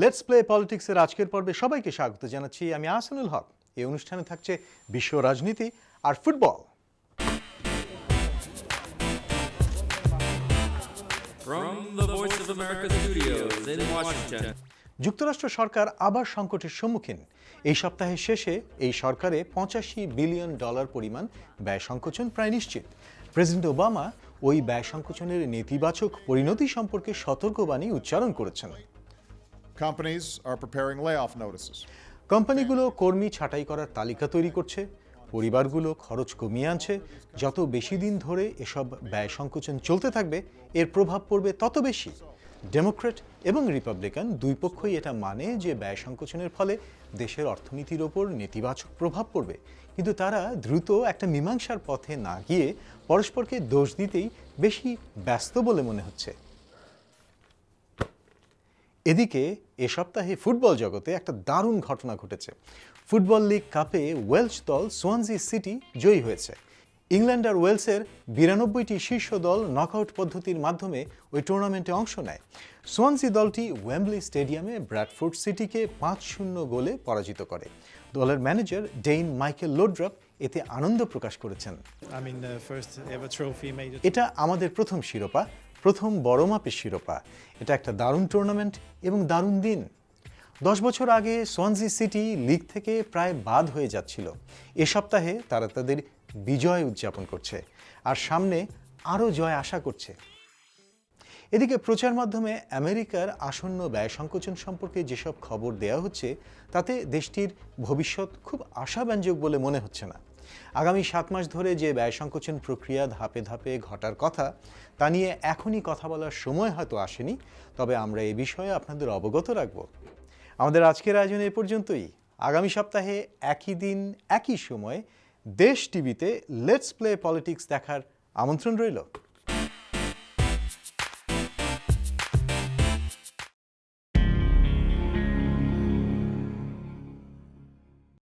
Let's play পলিটিক্সের আজকের পর্বে সবাইকে স্বাগত জানাচ্ছি। আমি আহসানুল হক। এই অনুষ্ঠানে থাকছে বিশ্ব রাজনীতি আর ফুটবল. যুক্তরাষ্ট্র সরকার আবার সংকটের সম্মুখীন। এই সপ্তাহের শেষে এই সরকারে পঁচাশি বিলিয়ন ডলার পরিমাণ ব্যয় সংকোচন প্রায় নিশ্চিত। প্রেসিডেন্ট ওবামা ওই ব্যয় সংকোচনের নেতিবাচক পরিণতি সম্পর্কে সতর্কবাণী উচ্চারণ করেছেন। Companies are preparing layoff notices. কোম্পানিগুলো কর্মী ছাঁটাই করার তালিকা তৈরি করছে। পরিবারগুলো খরচ কমিয়ে আনছে। যত বেশি দিন ধরে এসব ব্যয় সংকোচন চলতে থাকবে, এর প্রভাব পড়বে তত বেশি। ডেমোক্রেট এবং রিপাবলিকান দুই পক্ষই এটা মানে যে ব্যয় সংকোচনের ফলে দেশের অর্থনীতির ওপর নেতিবাচক প্রভাব পড়বে। কিন্তু তারা দ্রুত একটা মীমাংসার পথে না গিয়ে পরস্পরকে দোষ দিতেই বেশি ব্যস্ত বলে মনে হচ্ছে। এদিকে এ সপ্তাহে ফুটবল জগতে একটা দারুণ ঘটনা ঘটেছে। ফুটবল লিগ কাপে ওয়েলস দল সোয়ানজি সিটি জয়ী হয়েছে। ইংল্যান্ড আর ওয়েলসের বিরানব্বইটি শীর্ষ দল নকআউট পদ্ধতির মাধ্যমে ওই টুর্নামেন্টে অংশ নেয়। সোয়ানজি দলটি ওয়েম্বলি স্টেডিয়ামে ব্র্যাডফোর্ড সিটিকে পাঁচ শূন্য গোলে পরাজিত করে। দলের ম্যানেজার ডেইন মাইকেল লোড্রপ এতে আনন্দ প্রকাশ করেছেন. এটা আমাদের প্রথম শিরোপা। প্রথম বড় মাপের শিরোপা। এটা একটা দারুণ টুর্নামেন্ট এবং দারুণ দিন। দশ বছর আগে সোয়ানজি সিটি লিগ থেকে প্রায় বাদ হয়ে যাচ্ছিল। এ সপ্তাহে তারা তাদের বিজয় উদযাপন করছে আর সামনে আরও জয় আশা করছে। এদিকে প্রচার মাধ্যমে আমেরিকার আসন্ন ব্যয় সংকোচন সম্পর্কে যেসব খবর দেওয়া হচ্ছে, তাতে দেশটির ভবিষ্যৎ খুব আশাব্যঞ্জক বলে মনে হচ্ছে না। আগামী সাত মাস ধরে যে ব্যয় সংকোচন প্রক্রিয়া ধাপে ধাপে ঘটার কথা, তা নিয়ে এখনই কথা বলার সময় হয়তো আসেনি, তবে আমরা এ বিষয়ে আপনাদের অবগত রাখব। আমাদের আজকের আয়োজন এ পর্যন্তই। আগামী সপ্তাহে একই দিন, একই সময়ে দেশ টিভিতে লেটস প্লে পলিটিক্স দেখার আমন্ত্রণ রইল।